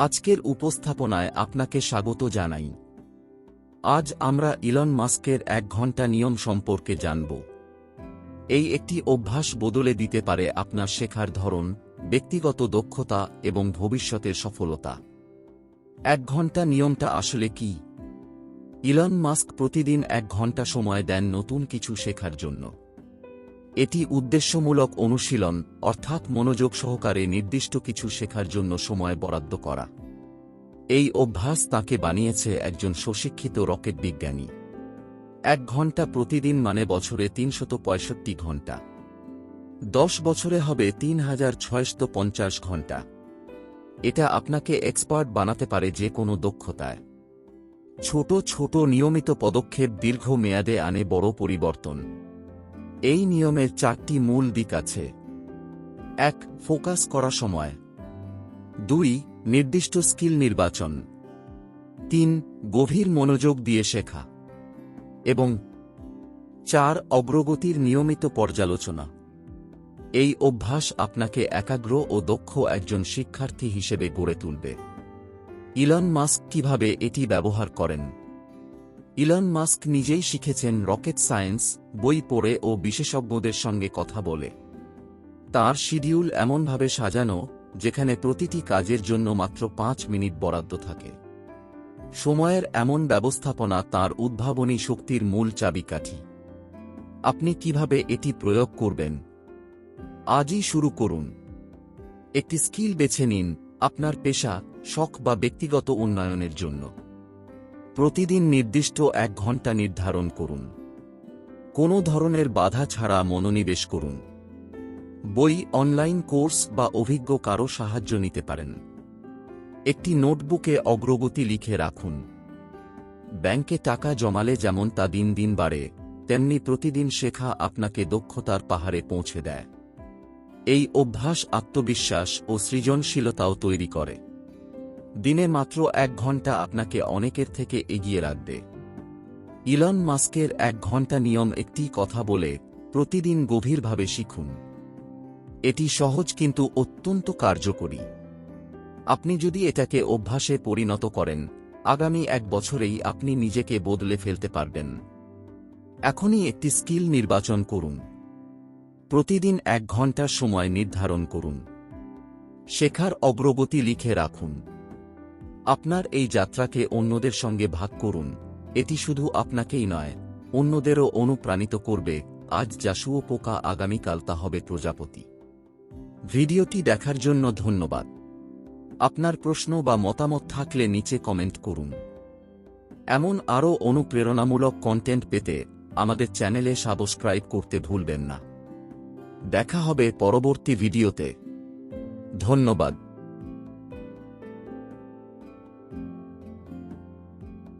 আজকের উপস্থাপনায় আপনাকে স্বাগত জানাই। আজ আমরা ইলন মাস্কের এক ঘণ্টা নিয়ম সম্পর্কে জানব। এই একটি অভ্যাস বদলে দিতে পারে আপনার শেখার ধরন, ব্যক্তিগত দক্ষতা এবং ভবিষ্যতের সফলতা। এক ঘণ্টা নিয়মটা আসলে কি? ইলন মাস্ক প্রতিদিন এক ঘণ্টা সময় দেন নতুন কিছু শেখার জন্য। এটি উদ্দেশ্যমূলক অনুশীলন, অর্থাৎ মনোযোগ সহকারে নির্দিষ্ট কিছু শেখার জন্য সময় বরাদ্দ করা। এই অভ্যাস তাকে বানিয়েছে একজন সুশিক্ষিত রকেট বিজ্ঞানী। এক ঘণ্টা প্রতিদিন মানে বছরে তিনশত পঁয়ষট্টি ঘণ্টা। দশ বছরে হবে তিন হাজার ছয়শত পঞ্চাশ ঘণ্টা। এটা আপনাকে এক্সপার্ট বানাতে পারে যে কোনো দক্ষতায়। ছোট ছোট নিয়মিত পদক্ষেপ দীর্ঘ মেয়াদে আনে বড় পরিবর্তন। এই নিয়মের চারটি মূল দিক আছে। এক, ফোকাস করা সময়। দুই, নির্দিষ্ট স্কিল নির্বাচন। তিন, গভীর মনোযোগ দিয়ে শেখা। এবং চার, অগ্রগতির নিয়মিত পর্যালোচনা। এই অভ্যাস আপনাকে একাগ্র ও দক্ষ একজন শিক্ষার্থী হিসেবে গড়ে তুলবে। ইলন মাস্ক কীভাবে এটি ব্যবহার করেন? ইলন মাস্ক নিজেই শিখেছেন রকেট সায়েন্স, বই পড়ে ও বিশেষজ্ঞদের সঙ্গে কথা বলে। তার শিডিউল এমনভাবে সাজানো, যেখানে প্রতিটি কাজের জন্য মাত্র পাঁচ মিনিট বরাদ্দ থাকে। সময়ের এমন ব্যবস্থাপনা তার উদ্ভাবনী শক্তির মূল চাবিকাঠি। আপনি কীভাবে এটি প্রয়োগ করবেন? আজই শুরু করুন। একটি স্কিল বেছে নিন আপনার পেশা, শখ বা ব্যক্তিগত উন্নয়নের জন্য। প্রতিদিন নির্দিষ্ট এক ঘণ্টা নির্ধারণ করুন। কোনো ধরনের বাধা ছাড়া মনোনিবেশ করুন। বই, অনলাইন কোর্স বা অভিজ্ঞ কারও সাহায্য নিতে পারেন। একটি নোটবুকে অগ্রগতি লিখে রাখুন। ব্যাংকে টাকা জমালে যেমন তা দিন দিন বাড়ে, তেমনি প্রতিদিন শেখা আপনাকে দক্ষতার পাহাড়ে পৌঁছে দেয়। এই অভ্যাস আত্মবিশ্বাস ও সৃজনশীলতাও তৈরি করে। দিনে মাত্র এক ঘণ্টা আপনাকে অনেকের থেকে এগিয়ে রাখবে। ইলন মাস্কের এক ঘণ্টা নিয়ম একটি কথা বলে প্রতিদিন গভীরভাবে শিখুন। এটি সহজ কিন্তু অত্যন্ত কার্যকরী। আপনি যদি এটাকে অভ্যাসে পরিণত করেন, আগামী এক বছরেই আপনি নিজেকে বদলে ফেলতে পারবেন। এখনই একটি স্কিল নির্বাচন করুন। প্রতিদিন এক ঘণ্টার সময় নির্ধারণ করুন। শেখার অগ্রগতি লিখে রাখুন। আপনার এই যাত্রাকে অন্যদের সঙ্গে ভাগ করুন। এটি শুধু আপনাকেই নয়, অন্যদেরও অনুপ্রাণিত করবে। আজ জাসুও পোকা আগামীকাল তা হবে প্রজাপতি। ভিডিওটি দেখার জন্য ধন্যবাদ। আপনার প্রশ্ন বা মতামত থাকলে নিচে কমেন্ট করুন। এমন আরও অনুপ্রেরণামূলক কন্টেন্ট পেতে আমাদের চ্যানেলে সাবস্ক্রাইব করতে ভুলবেন না। দেখা হবে পরবর্তী ভিডিওতে। ধন্যবাদ।